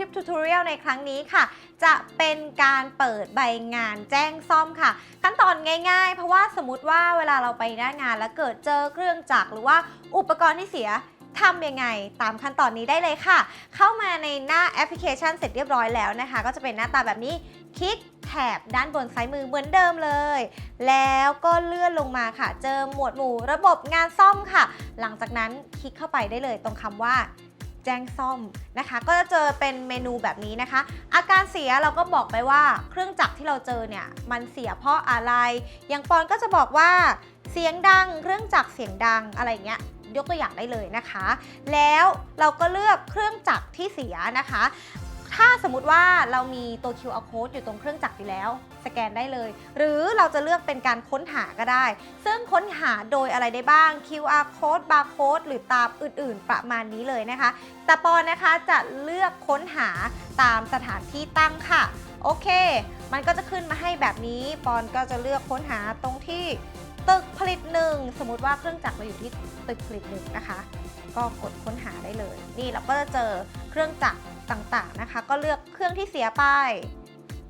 ลิปทูตอเรียลในครั้งนี้ค่ะ จะเป็นการเปิดใบงานแจ้งซ่อมค่ะ ขั้นตอนง่าย ๆ เพราะว่าสมมติว่าเวลาเราไปหน้างานแล้วเกิดเจอเครื่องจักรหรือว่าอุปกรณ์ที่เสียทำยังไงตามขั้นตอนนี้ได้เลยค่ะ เข้ามาในหน้าแอปพลิเคชันเสร็จเรียบร้อยแล้วนะคะ ก็จะเป็นหน้าตาแบบนี้คลิกแถบด้านบนซ้ายมือเหมือนเดิมเลย แล้วก็เลื่อนลงมาค่ะ เจอหมวดหมู่ระบบงานซ่อมค่ะ หลังจากนั้นคลิกเข้าไปได้เลยตรงคำว่า แจ้งซ่อมนะคะ ก็จะเจอเป็นเมนูแบบนี้นะคะ อาการเสียเราก็บอกไปว่าเครื่องจักรที่เราเจอเนี่ยมันเสียเพราะอะไร อย่างปอนก็จะบอกว่าเสียงดังเครื่องจักรเสียงดังอะไรเงี้ยยกตัวอย่างได้เลยนะคะ แล้วเราก็เลือกเครื่องจักรที่เสียนะคะ ถ้าสมมติว่าเรามีตัว QR code อยู่ตรงเครื่องจักรอยู่แล้ว สแกนได้เลย หรือเราจะเลือกเป็นการค้นหาก็ได้ ซึ่งค้นหาโดยอะไรได้บ้าง QR code barcode หรือตามอื่นๆ ประมาณนี้เลยนะคะ แต่ปอนนะคะจะเลือกค้นหาตามสถานที่ตั้งค่ะ โอเค มันก็จะขึ้นมาให้แบบนี้ ปอนก็จะเลือกค้นหาตรงที่ตึกผลิตหนึ่งสมมติว่าเครื่องจักรเราอยู่ที่ตึกผลิตหนึ่งนะคะ ก็กดค้นหาได้เลย นี่เราก็จะเจอเครื่องจักร ต่างๆนะคะ ก็เลือกเครื่องที่เสียไป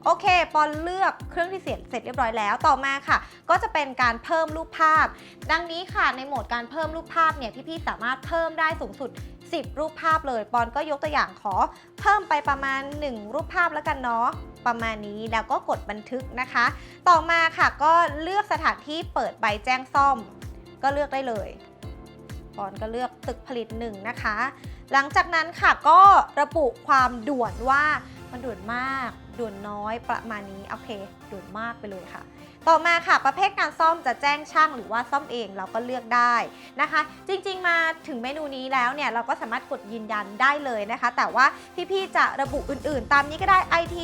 โอเค ปอนเลือกเครื่องที่เสียเสร็จเรียบร้อยแล้ว ต่อมาค่ะ ก็จะเป็นการเพิ่มรูปภาพ ดังนี้ค่ะ ในโหมดการเพิ่มรูปภาพเนี่ย พี่ๆ สามารถเพิ่มได้สูงสุด 10 รูปภาพเลย ปอนก็ยกตัวอย่างขอ เพิ่มไปประมาณ 1 รูปภาพแล้วกันเนาะ ประมาณนี้ แล้วก็กดบันทึกนะคะ ต่อมาค่ะ ก็เลือกสถานที่เปิดใบแจ้งซ่อม ก็เลือกได้เลย รก็เลือกตึกผลิตหนึ่งนะคะ หลังจากนั้นค่ะก็ระบุความด่วนว่ามันด่วนมาก ด่วนน้อยประมาณนี้โอเค ด่วนมากไปเลยค่ะ ต่อมาค่ะประเภทการซ่อมจะแจ้งช่างหรือว่าซ่อมเองเราก็เลือกได้นะคะ จริงๆมาถึงเมนูนี้แล้วเนี่ยเราก็สามารถกดยืนยันได้เลยนะคะ แต่ว่าพี่ๆจะระบุอื่นๆ ตามนี้ก็ได้ IT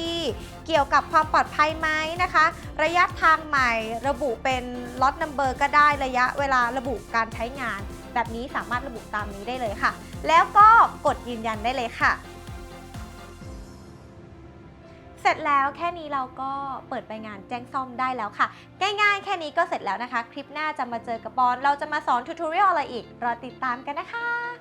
เกี่ยวกับความปลอดภัยไหมนะคะ ระยะทางใหม่ระบุเป็นล็อตนัมเบอร์ก็ได้ระยะเวลาระบุการใช้งาน แบบนี้สามารถระบุตามนี้ได้เลยค่ะ แล้วก็กดยืนยันได้เลยค่ะ สร็จแล้วแค่นี้เราก็เปิดไปงานแจ้งซ่อมได้แล้วค่ะ ง่ายๆ แค่นี้ก็เสร็จแล้วนะคะ คลิปหน้าจะมาเจอกับปอน เราจะมาสอนทูตอเรียลอะไรอีก รอติดตามกันนะคะ